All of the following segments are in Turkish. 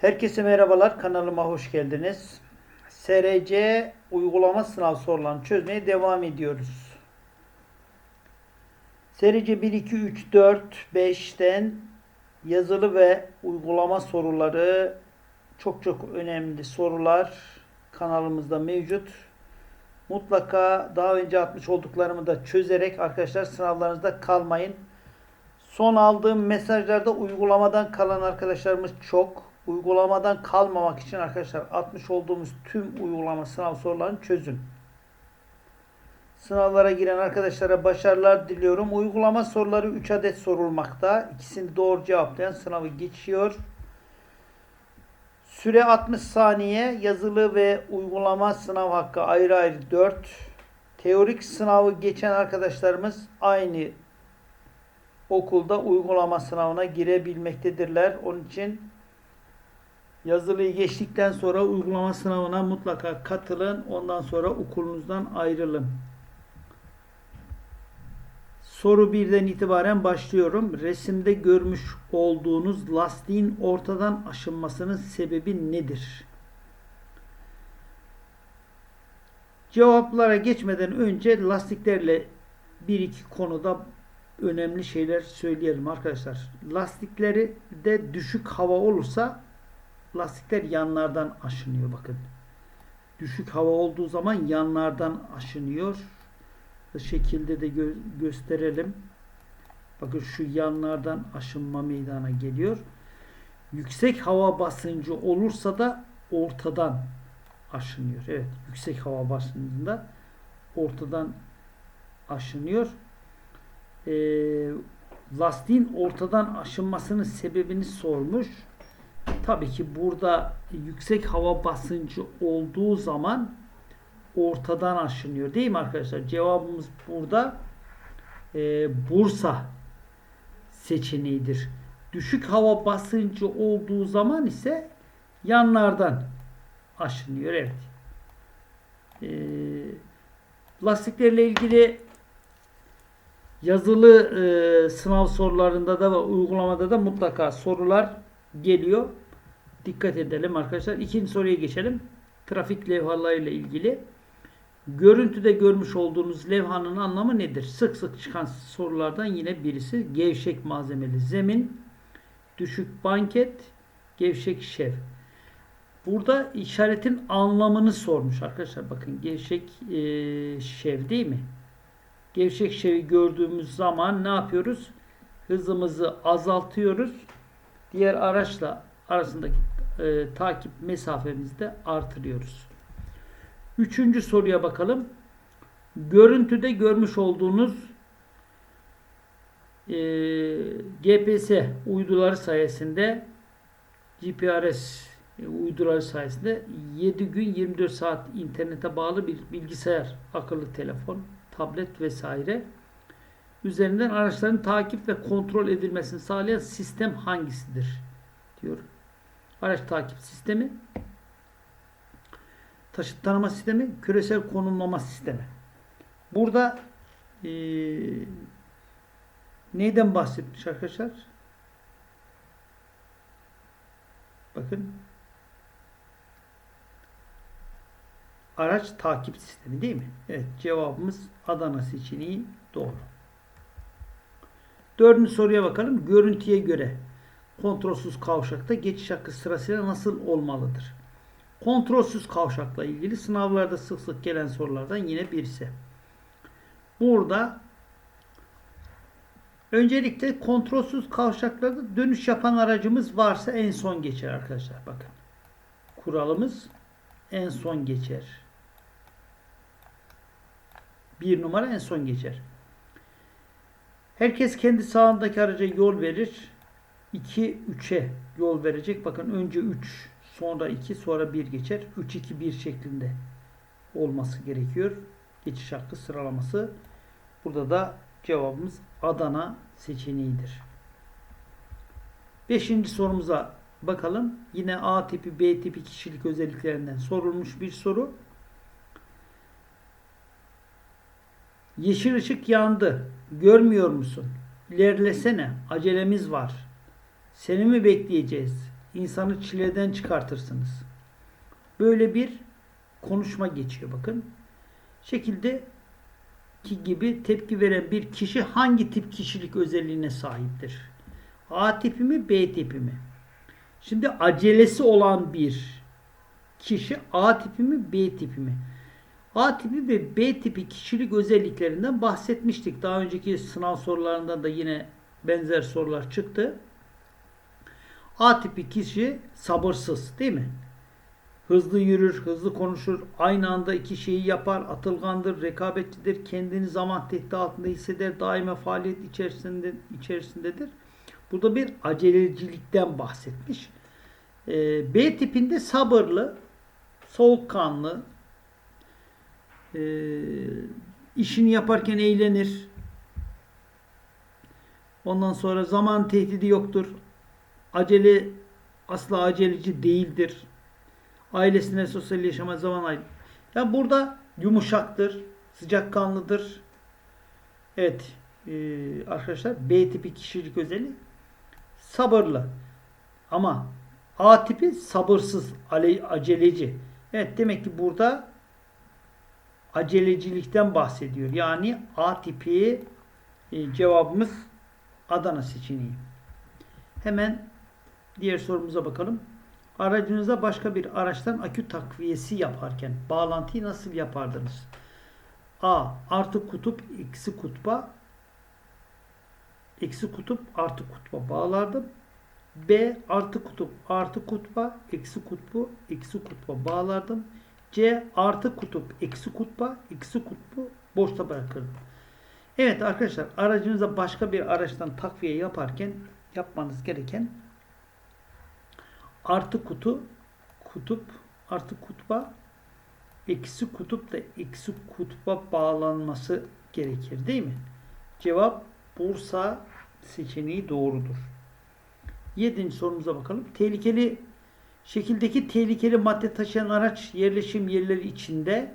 Herkese merhabalar. Kanalıma hoş geldiniz. SRC uygulama sınav sorularını çözmeye devam ediyoruz. SRC 1, 2, 3, 4, 5'ten yazılı ve uygulama soruları çok çok önemli sorular kanalımızda mevcut. Mutlaka daha önce atmış olduklarımı da çözerek arkadaşlar sınavlarınızda kalmayın. Son aldığım mesajlarda uygulamadan kalan arkadaşlarımız çok. Uygulamadan kalmamak için arkadaşlar atmış olduğumuz tüm uygulama sınav sorularını çözün. Sınavlara giren arkadaşlara başarılar diliyorum. Uygulama soruları 3 adet sorulmakta. İkisini doğru cevaplayan sınavı geçiyor. Süre 60 saniye. Yazılı ve uygulama sınav hakkı ayrı ayrı 4. Teorik sınavı geçen arkadaşlarımız aynı okulda uygulama sınavına girebilmektedirler. Onun için yazılıyı geçtikten sonra uygulama sınavına mutlaka katılın. Ondan sonra okulunuzdan ayrılın. Soru 1'den itibaren başlıyorum. Resimde görmüş olduğunuz lastiğin ortadan aşınmasının sebebi nedir? Cevaplara geçmeden önce lastiklerle bir iki konuda önemli şeyler söyleyelim arkadaşlar. Lastikleri de düşük hava olursa lastikler yanlardan aşınıyor bakın. Düşük hava olduğu zaman yanlardan aşınıyor. Bu şekilde de gö- gösterelim. Bakın şu yanlardan aşınma meydana geliyor. Yüksek hava basıncı olursa da ortadan aşınıyor. Evet, yüksek hava basıncında ortadan aşınıyor. Ee, lastiğin ortadan aşınmasının sebebini sormuş. Tabii ki burada yüksek hava basıncı olduğu zaman ortadan aşınıyor. Değil mi arkadaşlar? Cevabımız burada e, Bursa seçeneğidir. Düşük hava basıncı olduğu zaman ise yanlardan aşınıyor. Evet. E, lastiklerle ilgili yazılı e, sınav sorularında da ve uygulamada da mutlaka sorular geliyor. Dikkat edelim arkadaşlar. İkinci soruya geçelim. Trafik levhalarıyla ilgili. Görüntüde görmüş olduğunuz levhanın anlamı nedir? Sık sık çıkan sorulardan yine birisi gevşek malzemeli zemin, düşük banket, gevşek şev. Burada işaretin anlamını sormuş arkadaşlar. Bakın gevşek e, şev değil mi? Gevşek şevi gördüğümüz zaman ne yapıyoruz? Hızımızı azaltıyoruz. Diğer araçla arasındaki e, takip mesafemizi de artırıyoruz. Üçüncü soruya bakalım. Görüntüde görmüş olduğunuz e, GPS uyduları sayesinde GPRS uyduları sayesinde 7 gün 24 saat internete bağlı bir bilgisayar, akıllı telefon, tablet vesaire üzerinden araçların takip ve kontrol edilmesini sağlayan sistem hangisidir? diyor. Araç takip sistemi, taşıt tanıma sistemi, küresel konumlama sistemi. Burada e, neyden bahsetmiş arkadaşlar? Bakın araç takip sistemi değil mi? Evet cevabımız Adana seçeneği doğru. Dördüncü soruya bakalım. Görüntüye göre kontrolsüz kavşakta geçiş hakkı sırasıyla nasıl olmalıdır? Kontrolsüz kavşakla ilgili sınavlarda sık sık gelen sorulardan yine birisi. Burada öncelikle kontrolsüz kavşaklarda dönüş yapan aracımız varsa en son geçer arkadaşlar. Bakın. Kuralımız en son geçer. Bir numara en son geçer. Herkes kendi sağındaki araca yol verir. 2 3'e yol verecek. Bakın önce 3, sonra 2, sonra 1 geçer. 3 2 1 şeklinde olması gerekiyor. Geçiş hakkı sıralaması. Burada da cevabımız Adana seçeneğidir. Beşinci sorumuza bakalım. Yine A tipi, B tipi kişilik özelliklerinden sorulmuş bir soru. Yeşil ışık yandı. Görmüyor musun? İlerlesene. Acelemiz var. Seni mi bekleyeceğiz? insanı çileden çıkartırsınız. Böyle bir konuşma geçiyor bakın. Şekilde ki gibi tepki veren bir kişi hangi tip kişilik özelliğine sahiptir? A tipi mi B tipi mi? Şimdi acelesi olan bir kişi A tipi mi B tipi mi? A tipi ve B tipi kişilik özelliklerinden bahsetmiştik. Daha önceki sınav sorularında da yine benzer sorular çıktı. A tipi kişi sabırsız değil mi? Hızlı yürür, hızlı konuşur, aynı anda iki şeyi yapar, atılgandır, rekabetçidir, kendini zaman tehdidi altında hisseder, daima faaliyet içerisinde içerisindedir. Burada bir acelecilikten bahsetmiş. Ee, B tipinde sabırlı, soğukkanlı, e, işini yaparken eğlenir. Ondan sonra zaman tehdidi yoktur. Acele asla aceleci değildir. Ailesine sosyal yaşama zaman ay. Ya burada yumuşaktır, sıcakkanlıdır. Evet e, arkadaşlar B tipi kişilik özelliği sabırlı. Ama A tipi sabırsız, aceleci. Evet demek ki burada acelecilikten bahsediyor. Yani A tipi e, cevabımız Adana seçeneği. Hemen diğer sorumuza bakalım. Aracınıza başka bir araçtan akü takviyesi yaparken bağlantıyı nasıl yapardınız? A. Artı kutup eksi kutba eksi kutup artı kutba bağlardım. B. Artı kutup artı kutba eksi kutbu eksi kutba bağlardım. C. Artı kutup eksi kutba eksi kutbu boşta bırakırdım. Evet arkadaşlar aracınıza başka bir araçtan takviye yaparken yapmanız gereken artı kutu kutup artı kutba eksi kutup da eksi kutba bağlanması gerekir değil mi? Cevap Bursa seçeneği doğrudur. Yedinci sorumuza bakalım. Tehlikeli şekildeki tehlikeli madde taşıyan araç yerleşim yerleri içinde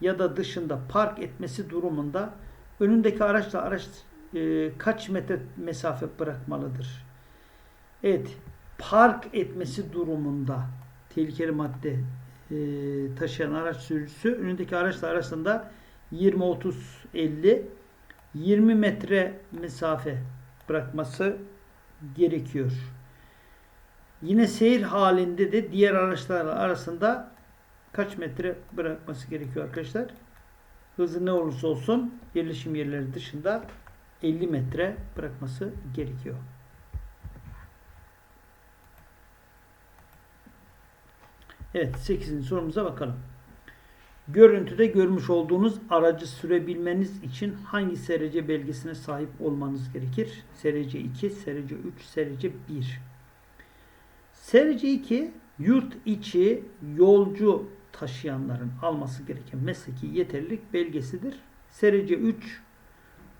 ya da dışında park etmesi durumunda önündeki araçla araç e, kaç metre mesafe bırakmalıdır? Evet, park etmesi durumunda tehlikeli madde e, taşıyan araç sürücüsü önündeki araçla arasında 20 30 50 20 metre mesafe bırakması gerekiyor. Yine seyir halinde de diğer araçlarla arasında kaç metre bırakması gerekiyor arkadaşlar? Hızı ne olursa olsun yerleşim yerleri dışında 50 metre bırakması gerekiyor. Evet 8. sorumuza bakalım. Görüntüde görmüş olduğunuz aracı sürebilmeniz için hangi SRC belgesine sahip olmanız gerekir? SRC 2, SRC 3, SRC 1. SRC 2 yurt içi yolcu taşıyanların alması gereken mesleki yeterlilik belgesidir. SRC 3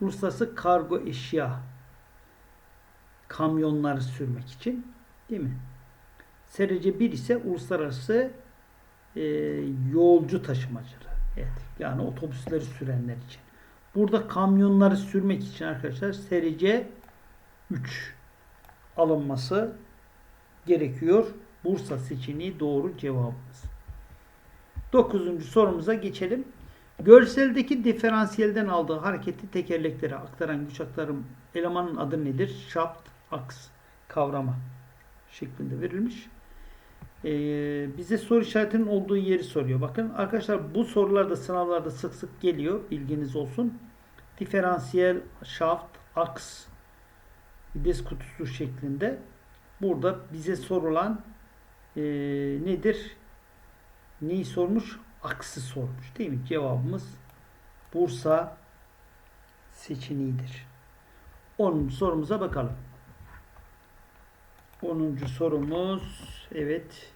uluslararası kargo eşya kamyonları sürmek için değil mi? SRC 1 ise uluslararası e, yolcu taşımacılığı. Evet. Yani otobüsleri sürenler için. Burada kamyonları sürmek için arkadaşlar SRC 3 alınması gerekiyor. Bursa seçeneği doğru cevabımız. Dokuzuncu sorumuza geçelim. Görseldeki diferansiyelden aldığı hareketi tekerleklere aktaran güç aktarım elemanın adı nedir? Şaft, aks, kavrama şeklinde verilmiş. Ee, bize soru işaretinin olduğu yeri soruyor. Bakın arkadaşlar bu sorular da sınavlarda sık sık geliyor. Bilginiz olsun. Diferansiyel, şaft, aks, vites kutusu şeklinde. Burada bize sorulan e, nedir? Neyi sormuş? Aksı sormuş. Değil mi? Cevabımız Bursa seçeneğidir. 10. sorumuza bakalım. 10. sorumuz evet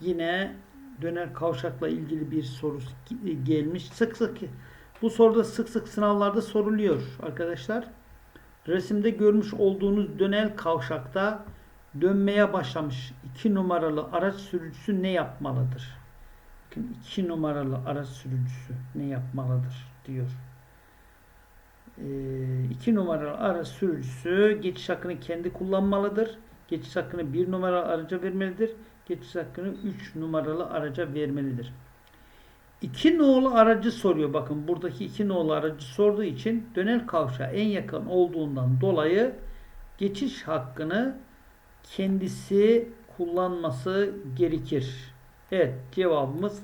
yine döner kavşakla ilgili bir soru gelmiş. Sık sık bu soruda sık sık sınavlarda soruluyor arkadaşlar. Resimde görmüş olduğunuz dönel kavşakta dönmeye başlamış 2 numaralı araç sürücüsü ne yapmalıdır? 2 numaralı araç sürücüsü ne yapmalıdır diyor. 2 numaralı araç sürücüsü geçiş hakkını kendi kullanmalıdır. geçiş hakkını 1 numaralı araca vermelidir. Geçiş hakkını 3 numaralı araca vermelidir. 2 nolu aracı soruyor. Bakın buradaki 2 nolu aracı sorduğu için dönel kavşağa en yakın olduğundan dolayı geçiş hakkını kendisi kullanması gerekir. Evet cevabımız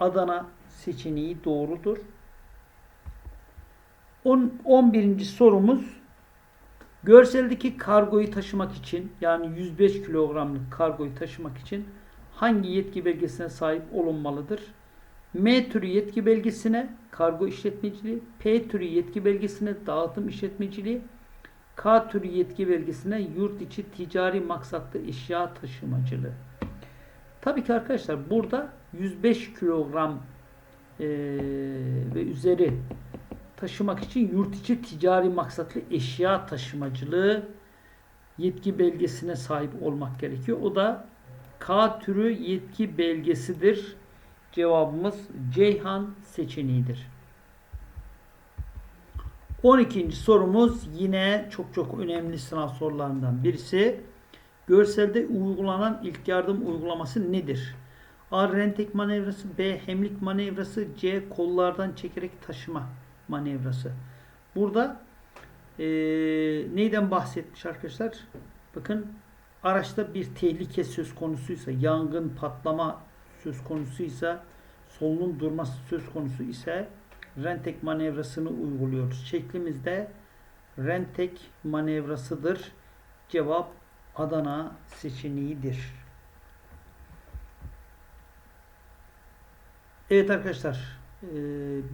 Adana seçeneği doğrudur. 10, 11. sorumuz görseldeki kargoyu taşımak için yani 105 kilogramlık kargoyu taşımak için hangi yetki belgesine sahip olunmalıdır? M türü yetki belgesine kargo işletmeciliği, P türü yetki belgesine dağıtım işletmeciliği, K türü yetki belgesine yurt içi ticari maksatlı eşya taşımacılığı. Tabii ki arkadaşlar burada 105 kilogram eee, ve üzeri taşımak için yurt içi ticari maksatlı eşya taşımacılığı yetki belgesine sahip olmak gerekiyor. O da K türü yetki belgesidir. Cevabımız Ceyhan seçeneğidir. 12. sorumuz yine çok çok önemli sınav sorularından birisi. Görselde uygulanan ilk yardım uygulaması nedir? A. Rentek manevrası B. Hemlik manevrası C. Kollardan çekerek taşıma manevrası. Burada eee, neyden bahsetmiş arkadaşlar? Bakın araçta bir tehlike söz konusuysa, yangın, patlama söz konusuysa, solunum durması söz konusu ise rentek manevrasını uyguluyoruz. Şeklimizde rentek manevrasıdır. Cevap Adana seçeneğidir. Evet arkadaşlar eee,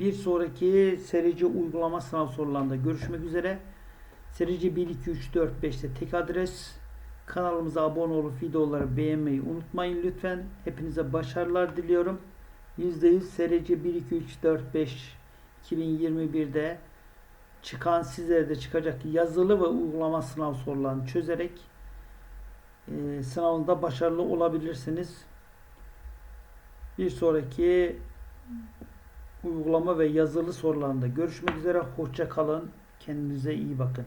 bir sonraki serici uygulama sınav sorularında görüşmek üzere. Serici 1, 2, 3, 4, 5'te tek adres. Kanalımıza abone olup videoları beğenmeyi unutmayın lütfen. Hepinize başarılar diliyorum. %100 serici 1, 2, 3, 4, 5 2021'de çıkan sizlere de çıkacak yazılı ve uygulama sınav sorularını çözerek e, sınavında başarılı olabilirsiniz. Bir sonraki uygulama ve yazılı sorularında görüşmek üzere. Hoşça kalın. Kendinize iyi bakın.